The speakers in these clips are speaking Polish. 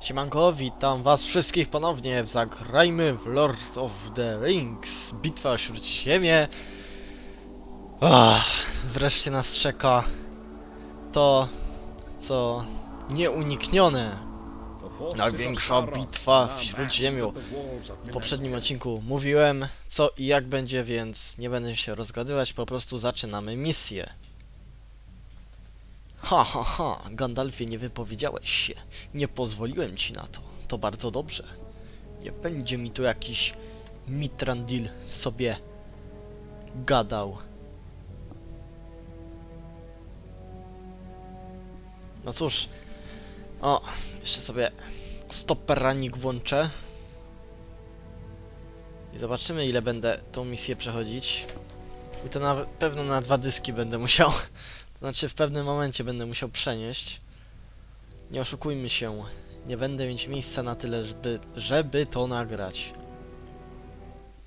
Siemanko, witam was wszystkich ponownie w Zagrajmy w Lord of the Rings Bitwa o Śródziemie Ach, Wreszcie nas czeka to, co nieuniknione. Największa bitwa w Śródziemiu. W poprzednim odcinku mówiłem co i jak będzie, więc nie będę się rozgadywać, po prostu zaczynamy misję Ha, ha, ha, Gandalfie, nie wypowiedziałeś się. Nie pozwoliłem ci na to. To bardzo dobrze. Nie będzie mi tu jakiś Mitrandil sobie gadał. No cóż. O, jeszcze sobie stopperanik włączę. I zobaczymy ile będę tą misję przechodzić. I to na pewno na dwa dyski będę musiał. Znaczy w pewnym momencie będę musiał przenieść. Nie oszukujmy się. Nie będę mieć miejsca na tyle, żeby, żeby to nagrać.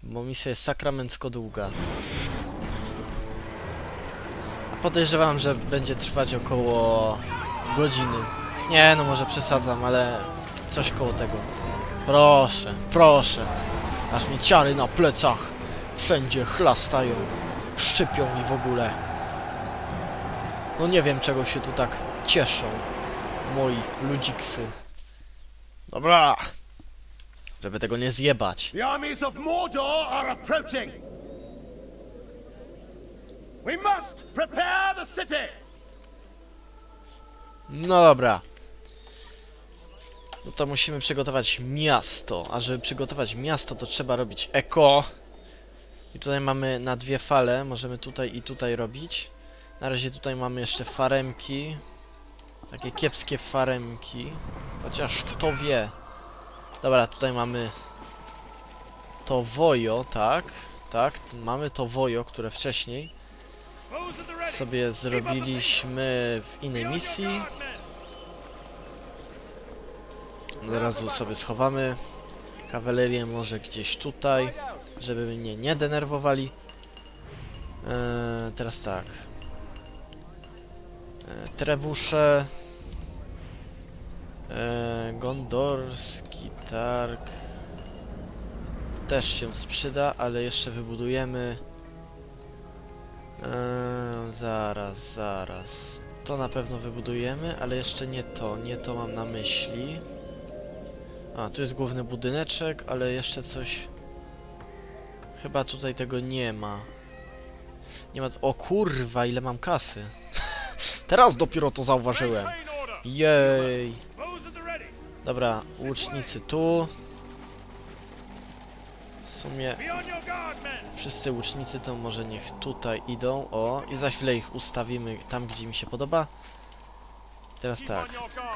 Bo misja jest sakramencko długa. A podejrzewam, że będzie trwać około godziny. Nie, no może przesadzam, ale coś koło tego. Proszę, proszę. Aż mi ciary na plecach wszędzie chlastają, szczypią i w ogóle. No nie wiem czego się tu tak cieszą moi ludziksy. Dobra. Żeby tego nie zjebać. The armies of Mordor are approaching! We must prepare the city! No dobra. No to musimy przygotować miasto. A żeby przygotować miasto, to trzeba robić eko. I tutaj mamy na dwie fale. Możemy tutaj i tutaj robić. Na razie tutaj mamy jeszcze faremki. Takie kiepskie faremki. Chociaż kto wie. Dobra, tutaj mamy to wojo, tak. Tak, mamy to wojo, które wcześniej sobie zrobiliśmy w innej misji. Od razu sobie schowamy kawalerię może gdzieś tutaj, żeby mnie nie denerwowali. Eee, teraz tak. Trebusze. Eee, gondorski targ. Też się sprzyda, ale jeszcze wybudujemy. Eee, zaraz, zaraz. To na pewno wybudujemy, ale jeszcze nie to. Nie to mam na myśli. A, tu jest główny budyneczek, ale jeszcze coś... Chyba tutaj tego nie ma. Nie ma... O kurwa, ile mam kasy. Teraz dopiero to zauważyłem. Jej. Dobra, łucznicy tu. W sumie wszyscy łucznicy to może niech tutaj idą. O, i za chwilę ich ustawimy tam, gdzie mi się podoba. Teraz tak,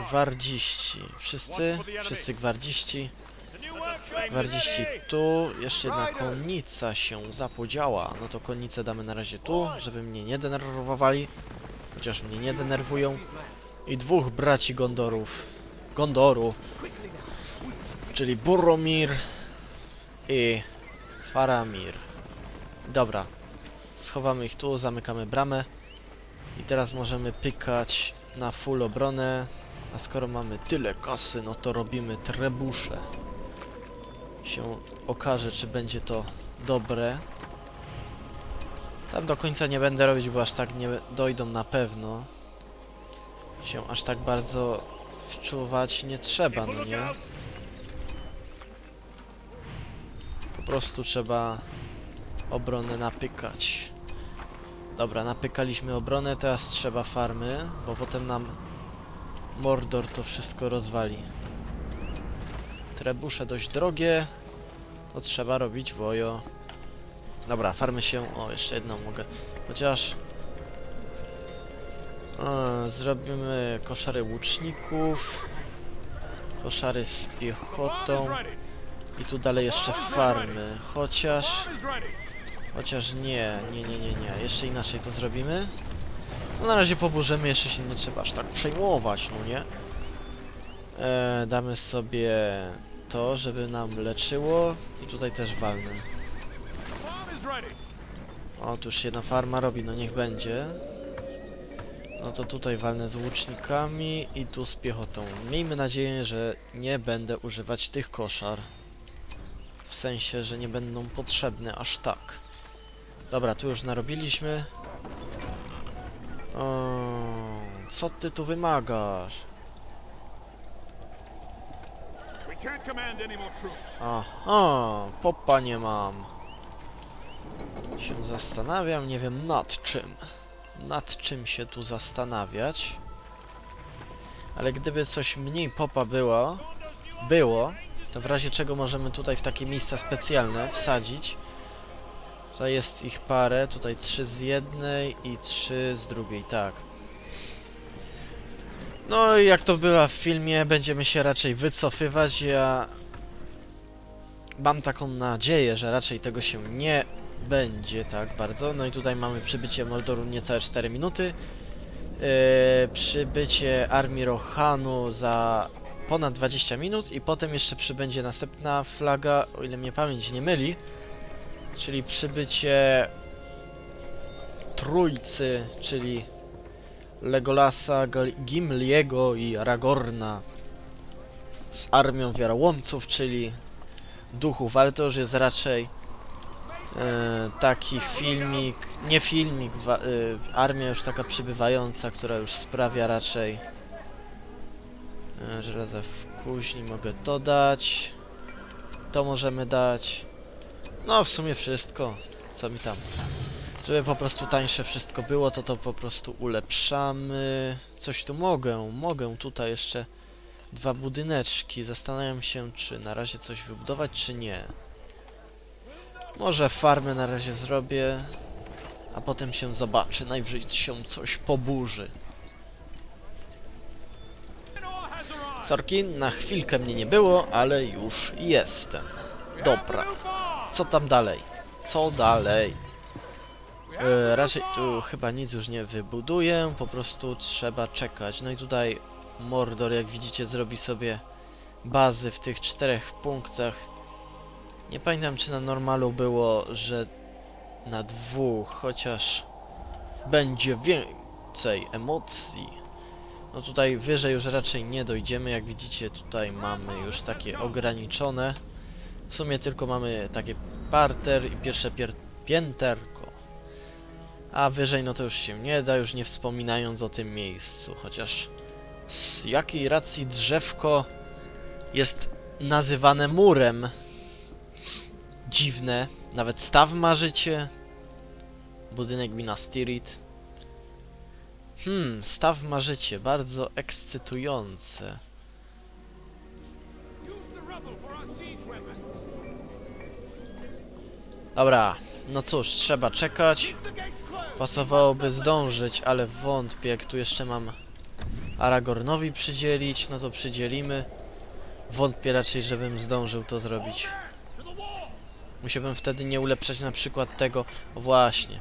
gwardziści. Wszyscy? Wszyscy gwardziści. Gwardziści tu. Jeszcze jedna konnica się zapodziała. No to konnicę damy na razie tu, żeby mnie nie denerwowali. Chociaż mnie nie denerwują. I dwóch braci Gondorów. Gondoru. Czyli Boromir i Faramir. Dobra. Schowamy ich tu, zamykamy bramę. I teraz możemy pykać na full obronę. A skoro mamy tyle kasy, no to robimy trebusze. Się okaże, czy będzie to dobre. Tam do końca nie będę robić, bo aż tak nie dojdą na pewno. Się aż tak bardzo wczuwać nie trzeba, no nie? Po prostu trzeba obronę napykać. Dobra, napykaliśmy obronę, teraz trzeba farmy, bo potem nam Mordor to wszystko rozwali. Trebusze dość drogie, to trzeba robić wojo. Dobra, farmy się... O, jeszcze jedną mogę. Chociaż... A, zrobimy koszary łuczników. Koszary z piechotą. I tu dalej jeszcze farmy. Chociaż... Chociaż nie, nie, nie, nie, nie. Jeszcze inaczej to zrobimy. No na razie poburzymy, jeszcze się nie trzeba aż tak przejmować, no nie? E, damy sobie to, żeby nam leczyło. I tutaj też walnę. O, tu już jedna farma robi, no niech będzie. No to tutaj walnę z łucznikami i tu z piechotą. Miejmy nadzieję, że nie będę używać tych koszar. W sensie, że nie będą potrzebne aż tak. Dobra, tu już narobiliśmy. O, co ty tu wymagasz? Aha, popa nie mam. Się zastanawiam, nie wiem nad czym. Nad czym się tu zastanawiać. Ale gdyby coś mniej popa było, było, to w razie czego możemy tutaj w takie miejsca specjalne wsadzić. Tutaj jest ich parę, tutaj trzy z jednej i trzy z drugiej, tak. No i jak to bywa w filmie, będziemy się raczej wycofywać. Ja mam taką nadzieję, że raczej tego się nie będzie tak bardzo. No i tutaj mamy przybycie Moldoru niecałe 4 minuty. Yy, przybycie armii Rohanu za ponad 20 minut i potem jeszcze przybędzie następna flaga, o ile mnie pamięć nie myli, czyli przybycie trójcy, czyli Legolasa, Gimliego i Aragorna z armią wiarołomców, czyli duchów, ale to już jest raczej taki filmik, nie filmik, e, armia już taka przybywająca, która już sprawia raczej e, żelaza w kuźni, mogę to dać, to możemy dać, no w sumie wszystko, co mi tam. Żeby po prostu tańsze wszystko było, to to po prostu ulepszamy. Coś tu mogę, mogę tutaj jeszcze dwa budyneczki. Zastanawiam się, czy na razie coś wybudować, czy nie. Może farmę na razie zrobię, a potem się zobaczy. Najwyżej się coś poburzy. Sorki, na chwilkę mnie nie było, ale już jestem. Dobra, co tam dalej? Co dalej? E, raczej tu chyba nic już nie wybuduję, po prostu trzeba czekać. No i tutaj Mordor, jak widzicie, zrobi sobie bazy w tych czterech punktach. Nie pamiętam, czy na normalu było, że na dwóch, chociaż będzie więcej emocji. No tutaj wyżej już raczej nie dojdziemy, jak widzicie tutaj mamy już takie ograniczone. W sumie tylko mamy takie parter i pierwsze pier pięterko. A wyżej no to już się nie da, już nie wspominając o tym miejscu, chociaż z jakiej racji drzewko jest nazywane murem? Dziwne. Nawet staw ma życie. Budynek Minas Tirith. Hmm, staw ma życie, bardzo ekscytujące. Dobra, no cóż, trzeba czekać. Pasowałoby zdążyć, ale wątpię, jak tu jeszcze mam Aragornowi przydzielić, no to przydzielimy. Wątpię raczej, żebym zdążył to zrobić. Musiałbym wtedy nie ulepszać na przykład tego... O właśnie.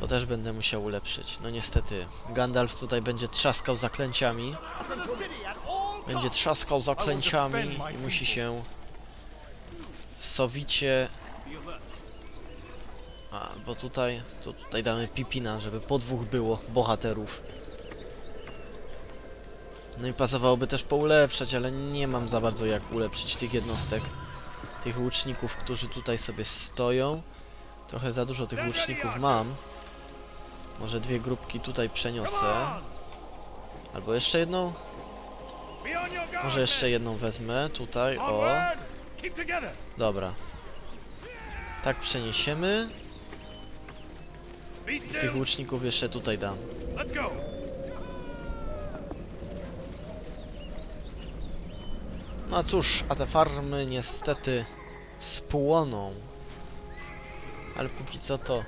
To też będę musiał ulepszyć. No niestety, Gandalf tutaj będzie trzaskał zaklęciami. Będzie trzaskał zaklęciami i musi się sowicie a, bo tutaj, to tutaj damy Pipina, żeby po dwóch było bohaterów. No i pasowałoby też poulepszać, ale nie mam za bardzo jak ulepszyć tych jednostek. Tych łuczników, którzy tutaj sobie stoją. Trochę za dużo tych łuczników mam. Może dwie grupki tutaj przeniosę. Albo jeszcze jedną? Może jeszcze jedną wezmę tutaj, o. Dobra. Tak przeniesiemy. Still. Tych łuczników jeszcze tutaj dam. No cóż, a te farmy niestety spłoną. Ale póki co to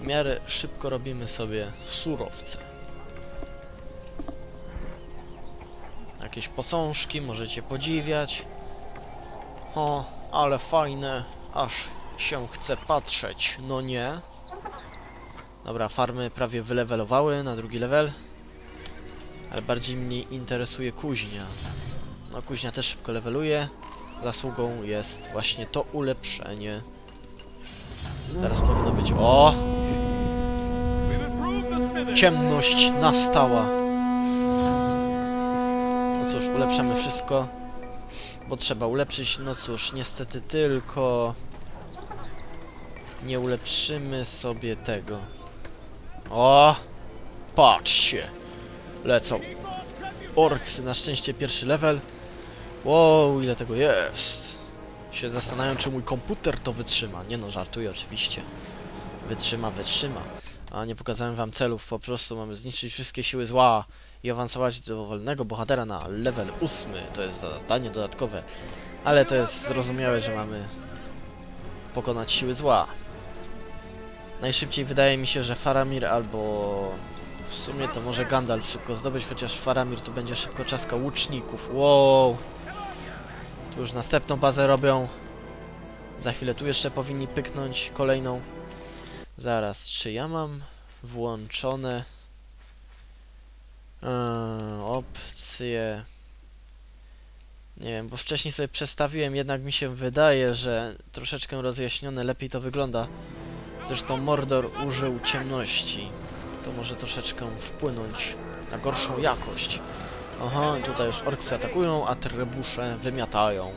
w miarę szybko robimy sobie surowce. Jakieś posążki możecie podziwiać. O, ale fajne, aż się chce patrzeć. No nie. Dobra, farmy prawie wylewelowały na drugi level. Ale bardziej mnie interesuje kuźnia. No kuźnia też szybko leveluje. Zasługą jest właśnie to ulepszenie. Teraz powinno być... O! Ciemność nastała. No cóż, ulepszamy wszystko, bo trzeba ulepszyć. No cóż, niestety tylko nie ulepszymy sobie tego. O! Patrzcie! Lecą. Orksy, na szczęście pierwszy level. Wow, ile tego jest. Się zastanawiam, czy mój komputer to wytrzyma. Nie no, żartuję oczywiście. Wytrzyma, wytrzyma. A nie pokazałem wam celów, po prostu mamy zniszczyć wszystkie siły zła i awansować do wolnego bohatera na level 8. To jest zadanie dodatkowe. Ale to jest zrozumiałe, że mamy pokonać siły zła. Najszybciej wydaje mi się, że Faramir albo w sumie to może Gandalf szybko zdobyć, chociaż Faramir tu będzie szybko czaskał łuczników. Wow! Tu już następną bazę robią. Za chwilę tu jeszcze powinni pyknąć kolejną. Zaraz, czy ja mam włączone yy, opcje? Nie wiem, bo wcześniej sobie przestawiłem, jednak mi się wydaje, że troszeczkę rozjaśnione lepiej to wygląda. Zresztą Mordor użył ciemności. To może troszeczkę wpłynąć na gorszą jakość. Aha, tutaj już orksy atakują, a trebusze wymiatają.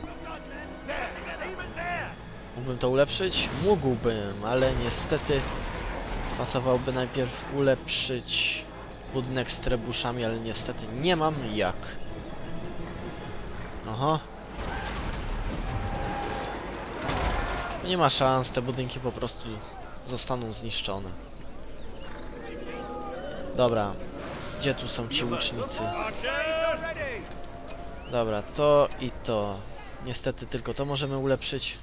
Mógłbym to ulepszyć? Mógłbym, ale niestety pasowałoby najpierw ulepszyć budynek z trebuszami, ale niestety nie mam jak. Aha. Nie ma szans, te budynki po prostu zostaną zniszczone. Dobra, gdzie tu są ci łucznicy? Dobra, to i to. Niestety tylko to możemy ulepszyć.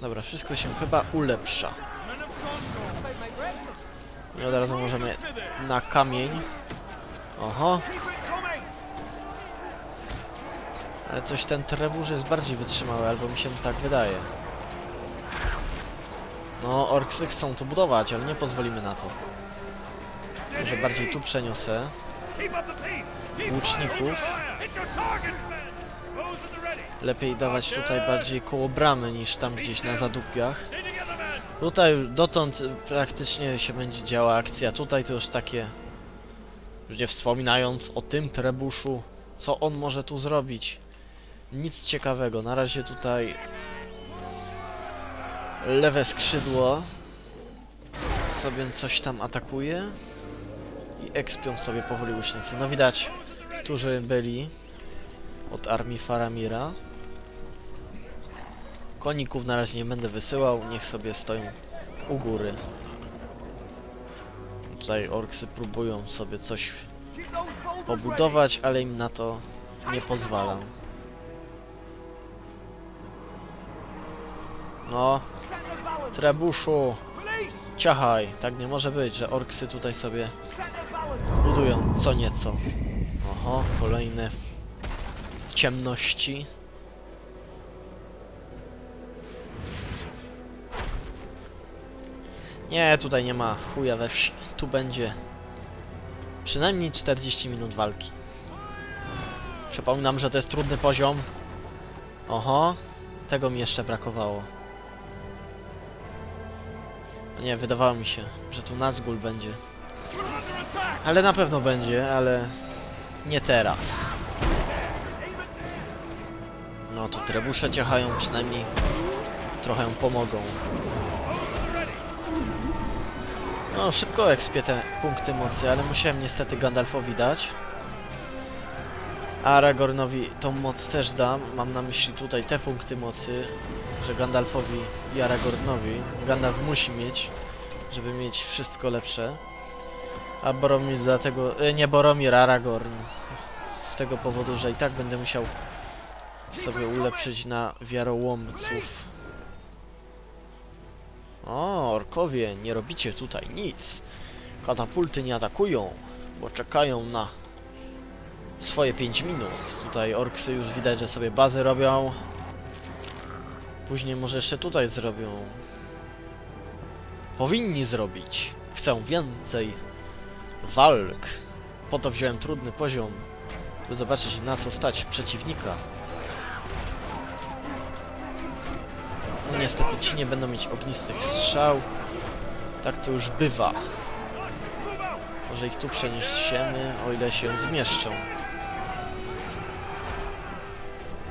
Dobra, wszystko się chyba ulepsza. I od razu możemy na kamień. Oho, ale coś ten trebusz jest bardziej wytrzymały, albo mi się tak wydaje. No, orksy chcą to budować, ale nie pozwolimy na to. Może bardziej tu przeniosę. Łuczników. Lepiej dawać tutaj bardziej koło bramy niż tam gdzieś na zadupkach. Tutaj dotąd praktycznie się będzie działa akcja. Tutaj to już takie... Już nie wspominając o tym trebuszu, co on może tu zrobić. Nic ciekawego. Na razie tutaj... Lewe skrzydło sobie coś tam atakuje i ekspią sobie powoli łucznicy. No widać, którzy byli od armii Faramira. Koników na razie nie będę wysyłał, niech sobie stoją u góry. Tutaj orksy próbują sobie coś pobudować, ale im na to nie pozwalam. No, trebuszu, ciachaj. Tak nie może być, że orksy tutaj sobie! Budują co nieco. Oho, kolejne ciemności. Nie, tutaj nie ma chuja we wsi. Tu będzie przynajmniej 40 minut walki. Przypominam, że to jest trudny poziom. Oho, tego mi jeszcze brakowało. No Nie, wydawało mi się, że tu Nazgul będzie. Ale na pewno będzie, ale nie teraz. No tu trebusze ciechają, przynajmniej trochę pomogą. No szybko ekspię te punkty mocy, ale musiałem niestety Gandalfowi dać. Aragornowi tą moc też dam. Mam na myśli tutaj te punkty mocy, że Gandalfowi i Aragornowi. Gandalf musi mieć, żeby mieć wszystko lepsze. A Boromir dlatego... E, nie Boromir, Aragorn. Z tego powodu, że i tak będę musiał sobie ulepszyć na wiarołomców. O, orkowie, nie robicie tutaj nic. Katapulty nie atakują, bo czekają na swoje 5 minut. Tutaj orksy już widać, że sobie bazy robią. Później może jeszcze tutaj zrobią. Powinni zrobić. Chcę więcej walk. Po to wziąłem trudny poziom, by zobaczyć na co stać przeciwnika. No niestety ci nie będą mieć ognistych strzał. Tak to już bywa. Może ich tu przeniesiemy, o ile się zmieszczą.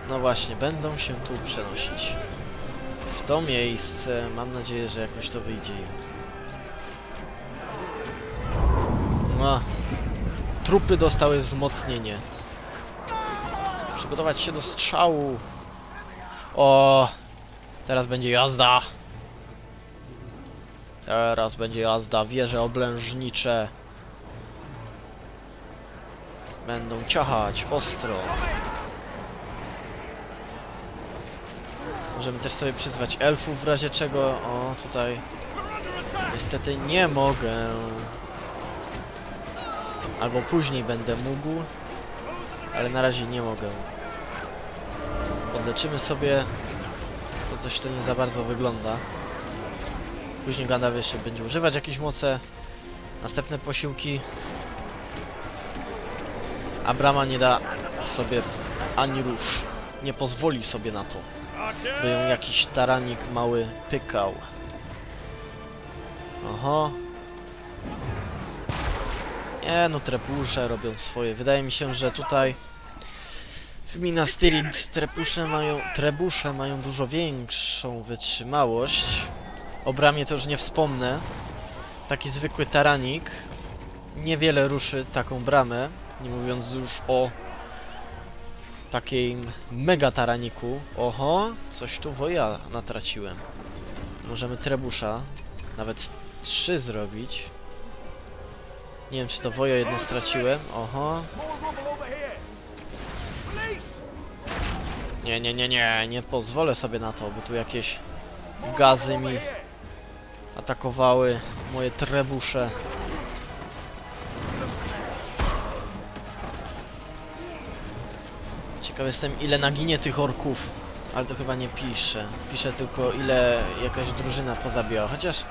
No właśnie, będą się tu przenosić. W to miejsce. Mam nadzieję, że jakoś to wyjdzie No. Trupy dostały wzmocnienie. Przygotować się do strzału. O! Teraz będzie jazda. Teraz będzie jazda. Wieże oblężnicze. Będą ciachać ostro. Możemy też sobie przyzwać elfów w razie czego. O, tutaj. Niestety nie mogę. Albo później będę mógł. Ale na razie nie mogę. Podleczymy sobie. To coś to nie za bardzo wygląda. Później Gandalf jeszcze będzie używać jakieś moce. Następne posiłki. A Brama nie da sobie ani rusz. Nie pozwoli sobie na to, by ją jakiś taranik mały pykał. Oho. Nie no, trepusze robią swoje. Wydaje mi się, że tutaj w Minas Tirith trepusze mają, trebusze mają dużo większą wytrzymałość. O bramie to już nie wspomnę. Taki zwykły taranik niewiele ruszy taką bramę, nie mówiąc już o takim mega taraniku. Oho, coś tu woja natraciłem. Możemy trebusza, nawet trzy zrobić. Nie wiem, czy to wojo jedno straciłem. Oho. Nie, nie, nie, nie, nie pozwolę sobie na to, bo tu jakieś gazy mi atakowały moje trebusze. Ciekaw jestem ile naginie tych orków, ale to chyba nie pisze. Pisze tylko ile jakaś drużyna pozabijała, chociaż